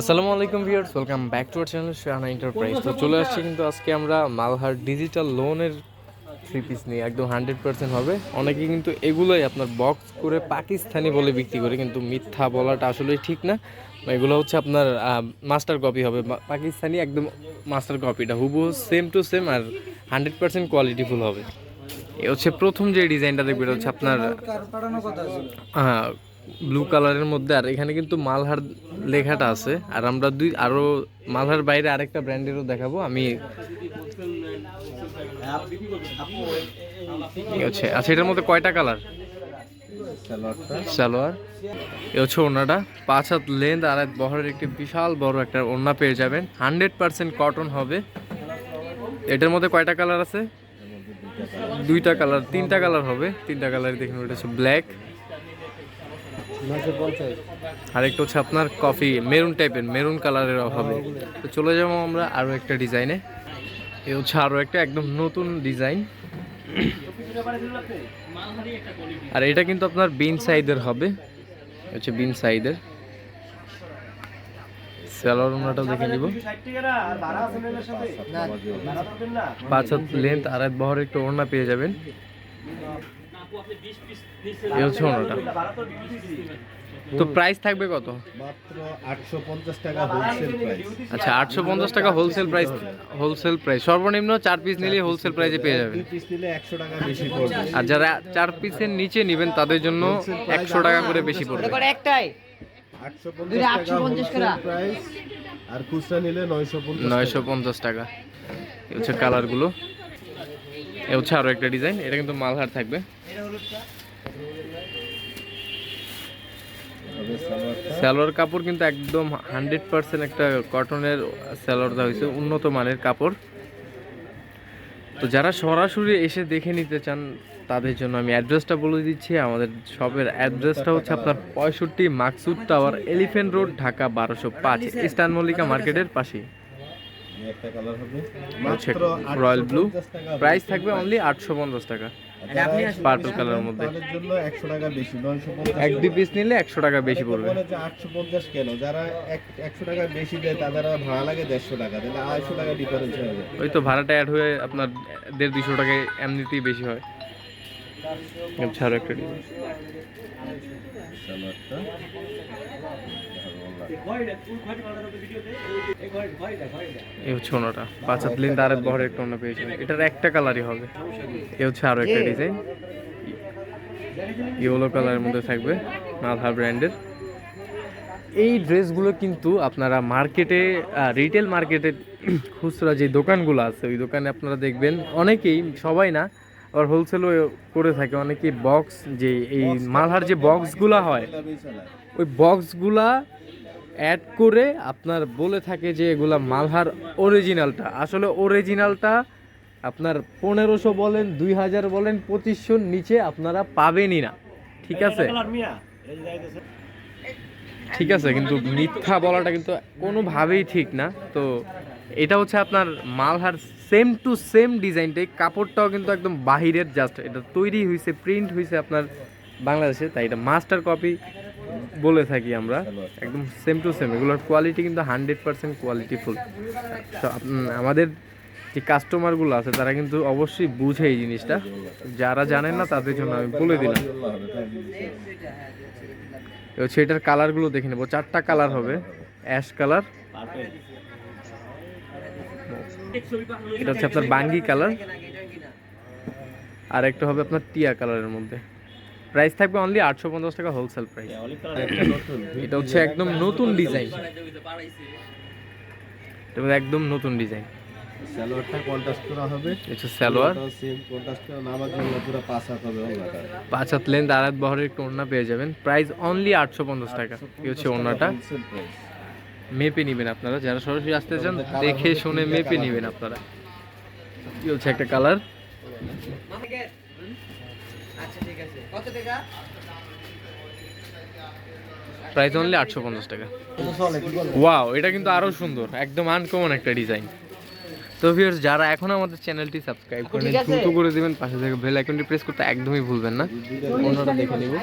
আসসালামু আলাইকুম viewers welcome back to our channel Shahana enterprise. তো চলে আসছি কিন্তু আজকে আমরা মালহার ডিজিটাল লোনের থ্রি পিস নিয়ে একদম হান্ড্রেড পার্সেন্ট হবে। অনেকে কিন্তু এগুলোই আপনার বক্স করে পাকিস্তানি বলে বিক্রি করে কিন্তু মিথ্যা বলাটা আসলে ঠিক না। এগুলো হচ্ছে আপনার মাস্টার কপি হবে। পাকিস্তানি একদম মাস্টার কপিটা হুবহু সেম টু সেম আর হান্ড্রেড পার্সেন্ট কোয়ালিটিফুল হবে। এ হচ্ছে প্রথম যে ডিজাইনটা দেখবে এটা হচ্ছে আপনার হ্যাঁ ব্লু কালারের মধ্যে, আর এখানে কিন্তু মালহার লেখাটা আছে। আর আমরা দুই, আরও মালহার বাইরে আরেকটা ব্র্যান্ডেরও দেখাবো। আমি আচ্ছা এটার মধ্যে কয়টা কালার সালোয়ার। এ হচ্ছে ওড়নাটা পাঁচ হাত লেন্থ আর এক বহরের একটি বিশাল বড় একটা ওড়না পেয়ে যাবেন। হান্ড্রেড পার্সেন্ট কটন হবে। এটার মধ্যে কয়টা কালার আছে? দুইটা কালার তিনটা কালার হবে। তিনটা কালার দেখুন, এটা হচ্ছে ব্ল্যাক আরেকটা হচ্ছে আপনার কফি মেরুন টাইপের মেরুন কালারের অভাবে। তো চলে যাব আমরা আরও একটা ডিজাইনে এ। হচ্ছে আরও একটা একদম নতুন ডিজাইন আর এটা কিন্তু আপনার বিন সাইজের হবে। হচ্ছে বিন স্যালোর ওনাটাও দেখে নিব। পাঁচ হাত লেন্থ আর এক বহরের একটু ওড়না পেয়ে যাবেন। এই হচ্ছে ওড়নাটা তো প্রাইস থাকবে কত? মাত্র আটশো পঞ্চাশ টাকা হোলসেল প্রাইস আচ্ছা আটশো পঞ্চাশ টাকা হোলসেল প্রাইস হোলসেল প্রাইস সর্বনিম্ন চার পিস নিলে হোলসেল প্রাইসে পেয়ে যাবেন। দুই পিস নিলে একশো টাকা বেশি পড়বে। আর যারা চার পিসের নিচে নেবেন তাদের জন্য একশো টাকা করে বেশি পড়বে। একটাই আটশো 850 টাকা টাকা। প্রাইস আর খুচরা নিলে টাকা। এই হচ্ছে কালারগুলো হচ্ছে আরও একটা ডিজাইন, এটা কিন্তু মালহার থাকবে। সালোয়ার কাপড় কিন্তু একদম হান্ড্রেড পার্সেন্ট একটা কটনের সালোয়ার দেওয়া হয়েছে, উন্নত মানের কাপড়। তো যারা সরাসরি এসে দেখে নিতে চান, তাদের জন্য আমি অ্যাড্রেসটা বলে দিচ্ছি। আমাদের শপের অ্যাড্রেসটা হচ্ছে আপনার পঁয়ষট্টি Maksud tower elephant road, Dhaka বারোশো পাঁচ, ইস্টার্ন মল্লিকা মার্কেটের পাশে একটা কালার হবে। মাত্র রয়্যাল ব্লু প্রাইস থাকবে অনলি আটশো পঞ্চাশ টাকা। পার্পল কালারের মধ্যে তাদের জন্য একশো টাকা বেশি এক দুই পিস নিলে একশো টাকা বেশি পড়বে। বলে যে কেন? যারা এক- একশো টাকা বেশি দেয় তাদের আর ভাড়া লাগে দেড়শো টাকা। তাহলে আড়াইশো টাকা ডিফারেন্স হয়ে যায়। ওই তো ভাড়াটা অ্যাড হয়ে আপনার দেড় দুইশো টাকায় এমনিতেই বেশি হয়। ছাড়ো একটা ডিজাইন এই হচ্ছে ওনাটা। পাঁচ হাত লিন আর বহরে একটা ওনা পেয়েছেন এটার একটা কালারই হবে। এ হচ্ছে আরও একটা ডিজাইন। ইয়েলো কালারের মধ্যে থাকবে মালহা ব্র্যান্ডের। এই ড্রেসগুলো কিন্তু আপনারা মার্কেটে রিটেল মার্কেটে খুচরা যে দোকানগুলো আছে ওই দোকানে আপনারা দেখবেন অনেকেই সবাই না আবার হোলসেলও করে থাকে। অনেকেই বক্স যে এই মালহার যে বক্সগুলো হয় ওই বক্সগুলা অ্যাড করে আপনার বলে থাকে যে এগুলা মালহার অরিজিনালটা আসলে অরিজিনালটা আপনার পনেরোশো বলেন দুই হাজার বলেন পঁচিশশোর নিচে আপনারা পাবেনই না। ঠিক আছে? ঠিক আছে কিন্তু মিথ্যা বলাটা কিন্তু কোনোভাবেই ঠিক না। তো এটা হচ্ছে আপনার মালহার সেম টু সেম ডিজাইনটাই কাপড়টাও কিন্তু একদম বাহিরের জাস্ট এটা তৈরি হয়েছে প্রিন্ট হয়েছে আপনার বাংলাদেশে, তাই এটা মাস্টার কপি বলে থাকি আমরা। একদম সেম টু সেম এগুলোর কোয়ালিটি কিন্তু হান্ড্রেড পার্সেন্ট কোয়ালিটিফুল আমাদের যে কাস্টমারগুলো আছে, তারা কিন্তু অবশ্যই বুঝে এই জিনিসটা। যারা জানেন না, তাদের জন্য আমি বলে দিলাম। সেটার কালারগুলো দেখে নেব। চারটা কালার হবে অ্যাশ কালার এটা হচ্ছে আপনার বাঙ্গি কালার। আর একটা হবে আপনার টিয়া কালারের মধ্যে। প্রাইস থাকবে অনলি আটশো পঞ্চাশ টাকা হোলসেল প্রাইস এটা হচ্ছে একদম নতুন ডিজাইন এটা একদম নতুন ডিজাইন সালোয়ারটা কন্ট্রাস্ট করা হবে। এটা সালোয়ার। সেম কন্ট্রাস্ট করা নামার জন্য পুরো পাঁচ হাত হবে পাঁচ হাত লেন্থ আর হাত বহরের একটা ওড়না পেয়ে যাবেন। প্রাইস অনলি আটশো পঞ্চাশ টাকা। এই হচ্ছে ওড়নাটা। মেপে নেবেন আপনারা। যারা সরাসরি আসতে চান দেখে শুনে মেপে নেবেন আপনারা। কি হচ্ছে একটা কালার? আচ্ছা ঠিক আছে। কত টাকা? প্রাইস অনলি আটশো পঞ্চাশ টাকা। ওয়াও এটা কিন্তু আরও সুন্দর একদম আনকমন একটা ডিজাইন তো ভিউয়ার্স যারা এখন আমাদের চ্যানেলটি সাবস্ক্রাইব করেন। দ্রুত করে দিবেন পাশে থেকে বেল আইকনটি প্রেস করতে একদমই ভুলবেন না। অন্যটা দেখে নিব।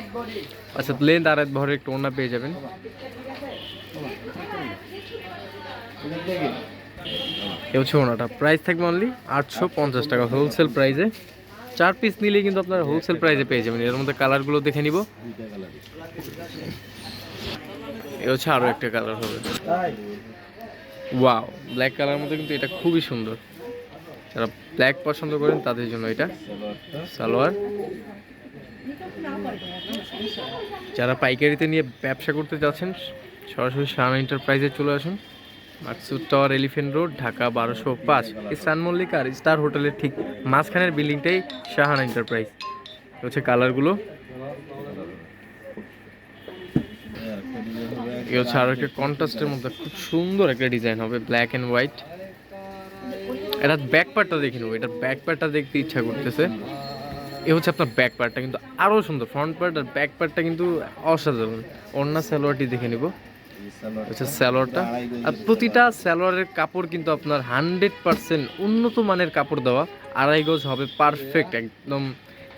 আচ্ছা লেন্থ আর এক ভরে একটু ওড়না পেয়ে যাবেন। এ হচ্ছে ওনাটা। প্রাইস থাকবে অনলি আটশো পঞ্চাশ টাকা হোলসেল প্রাইসে চার পিস নিলে কিন্তু আপনারা হোলসেল প্রাইসে পেয়ে যাবেন। এর মধ্যে কালারগুলো দেখে নিব। এ হচ্ছে আরও একটা কালার হবে। ওয়াও ব্ল্যাক কালার মধ্যে কিন্তু এটা খুবই সুন্দর। যারা ব্ল্যাক পছন্দ করেন তাদের জন্য এটা। সালোয়ার। যারা পাইকারিতে নিয়ে ব্যবসা করতে যাচ্ছেন সরাসরি শাহানা এন্টারপ্রাইজে চলে আসুন। Maksud tower elephant road Dhaka বারোশো পাঁচ। ইস্টান মল্লিক আর স্টার হোটেলের ঠিক মাঝখানের বিল্ডিংটাই শাহানা এন্টারপ্রাইজ। হচ্ছে কালারগুলো। এ হচ্ছে আরও একটা কন্ট্রাস্টের মধ্যে খুব সুন্দর একটা ডিজাইন হবে ব্ল্যাক অ্যান্ড হোয়াইট এটা ব্যাক পার্টটা দেখে নেব, এটা ব্যাক পার্টটা দেখতে ইচ্ছা করতেছে। এ হচ্ছে আপনার ব্যাক পার্টটা কিন্তু আরও সুন্দর ফ্রন্ট পার্ট আর ব্যাক পার্টটা কিন্তু অসাধারণ। অন্য স্যালোয়ারটি দেখে নিব। হচ্ছে স্যালোয়ারটা? আর প্রতিটা স্যালোয়ারের কাপড় কিন্তু আপনার হান্ড্রেড পার্সেন্ট উন্নত মানের কাপড় দেওয়া আড়াই গজ হবে পারফেক্ট একদম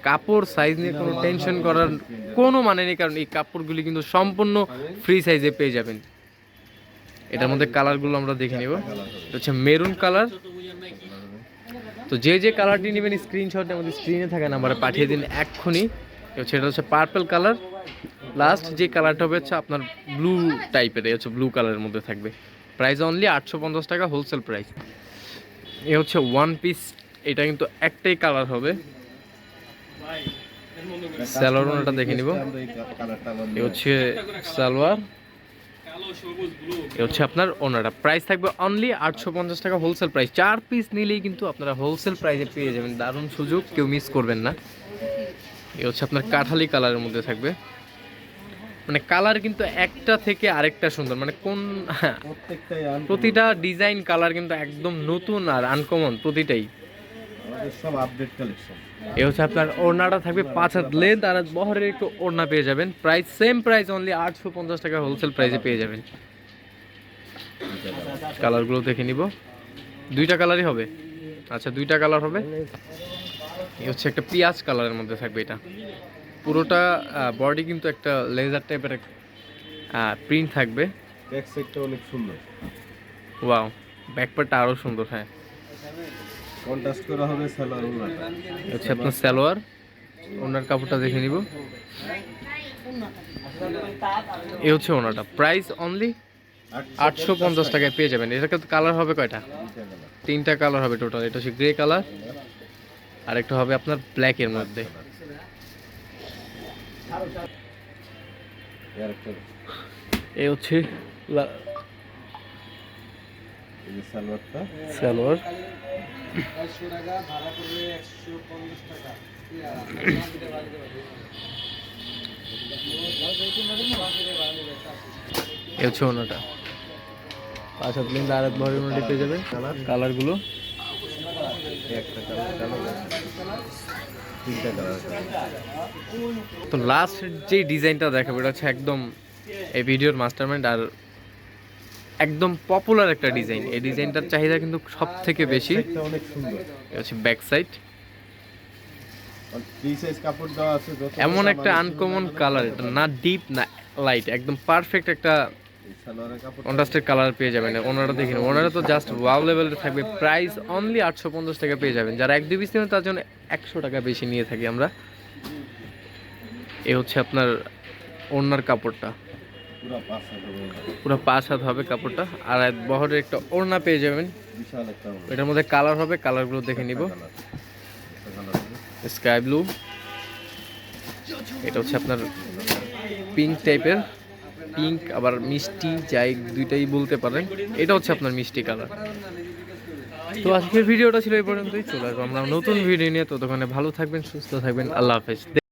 কাপড় সাইজ নিয়ে কোনো টেনশন করার কোনো মানে নেই কারণ এই কাপড়গুলি কিন্তু সম্পূর্ণ ফ্রি সাইজে পেয়ে যাবেন। এটার মধ্যে কালারগুলো আমরা দেখে নিব। হচ্ছে মেরুন কালার তো যে যে কালারটি নেবেন স্ক্রিনশট আমাদের স্ক্রিনে থাকা নাম্বারে পাঠিয়ে দিন এক্ষুনি। হচ্ছে এটা হচ্ছে পার্পল কালার লাস্ট যে কালারটা হবে হচ্ছে আপনার ব্লু টাইপের হচ্ছে ব্লু কালারের মধ্যে থাকবে। প্রাইস অনলি আটশো পঞ্চাশ টাকা হোলসেল প্রাইস এ হচ্ছে ওয়ান পিস এটা কিন্তু একটাই কালার হবে। সালোয়ার ওনাটা দেখে নিব। এ হচ্ছে সালোয়ার এ হচ্ছে আপনার ওনারা প্রাইস থাকবে অনলি আটশো পঞ্চাশ টাকা হোলসেল প্রাইস চার পিস নিলেই কিন্তু আপনারা হোলসেল প্রাইসে পেয়ে যাবেন। দারুণ সুযোগ, কেউ মিস করবেন না। এ হচ্ছে আপনার কাঠালি কালারের মধ্যে থাকবে। মানে কালার কিন্তু একটা থেকে আরেকটা সুন্দর। মানে কোন হ্যাঁ, প্রতিটা ডিজাইন কালার কিন্তু একদম নতুন আর আনকমন প্রতিটাই। সব আপডেট কালেকশন এ হচ্ছে আপনার ওড়নাটা থাকবে পাঁচ হাত লেন্থ আর বহরের একটু ওড়না পেয়ে যাবেন। প্রাইস সেম প্রাইস অনলি আটশো পঞ্চাশ টাকা হোলসেল প্রাইসে পেয়ে যাবেন। কালারগুলো দেখে নিব। দুইটা কালারই হবে। আচ্ছা দুইটা কালার হবে। এই হচ্ছে একটা পিঁয়াজ কালারের মধ্যে থাকবে এটা। পুরোটা বডি কিন্তু একটা লেজার টাইপের প্রিন্ট থাকবে। ব্যাক সাইডটা অনেক সুন্দর। ওয়াও ব্যাকপারটা আরও সুন্দর হ্যাঁ। কন্ট্রাস্ট করা হবে সালোয়ার হচ্ছে আপনার সালোয়ার ওনার কাপড়টা দেখে নিব। এই হচ্ছে ওনাটা প্রাইস অনলি আটশো পঞ্চাশ টাকায় পেয়ে যাবেন। এটাকে কালার হবে কয়টা? তিনটা কালার হবে টোটাল এটা হচ্ছে গ্রে কালার আর একটা হবে আপনার ব্ল্যাক এর মধ্যে। এই হচ্ছে সালোয়ার। এই হচ্ছে ওনাটা। পাঁচ হাত লিঙ্ক আর এক ভরের মধ্যে পেয়ে যাবেন কালারগুলো। একটা কালার কালার। তিনটা কালার তো লাস্ট যে ডিজাইনটা দেখাবো এটা হচ্ছে একদম এই ভিডিওর মাস্টারমাইন্ড আর একদম পপুলার একটা ডিজাইন এই ডিজাইনটার চাহিদা কিন্তু সব থেকে বেশি অনেক সুন্দর। এটা হচ্ছে ব্যাক সাইড এমন একটা আনকমন কালার এটা না ডিপ না লাইট একদম পারফেক্ট একটা কন্ট্রাস্টের কালার পেয়ে যাবেন। ওনারা দেখে নিন ওনারা তো জাস্ট ওয়াও লেভেলের থাকবে। প্রাইস অনলি আটশো পঞ্চাশ টাকা পেয়ে যাবেন। যারা এক দুই পিস নেবেন, তার জন্য একশো টাকা বেশি নিয়ে থাকি আমরা। এ হচ্ছে আপনার ওনার কাপড়টা। পুরো পাঁচ হাত হবে কাপড়টা। আর এক বহরের একটা ওড়না পেয়ে যাবেন। এটার মধ্যে কালার হবে কালারগুলো দেখে নিব। স্কাই ব্লু এটা হচ্ছে আপনার পিঙ্ক টাইপের পিঙ্ক, আবার মিষ্টি, যাই দুইটাই বলতে পারেন। এটা হচ্ছে আপনার মিষ্টি কালার। তো আজকের ভিডিওটা ছিল এই পর্যন্তই। চলে আসব আমরা নতুন ভিডিও নিয়ে। ততক্ষণে ভালো থাকবেন, সুস্থ থাকবেন। আল্লাহ হাফেজ।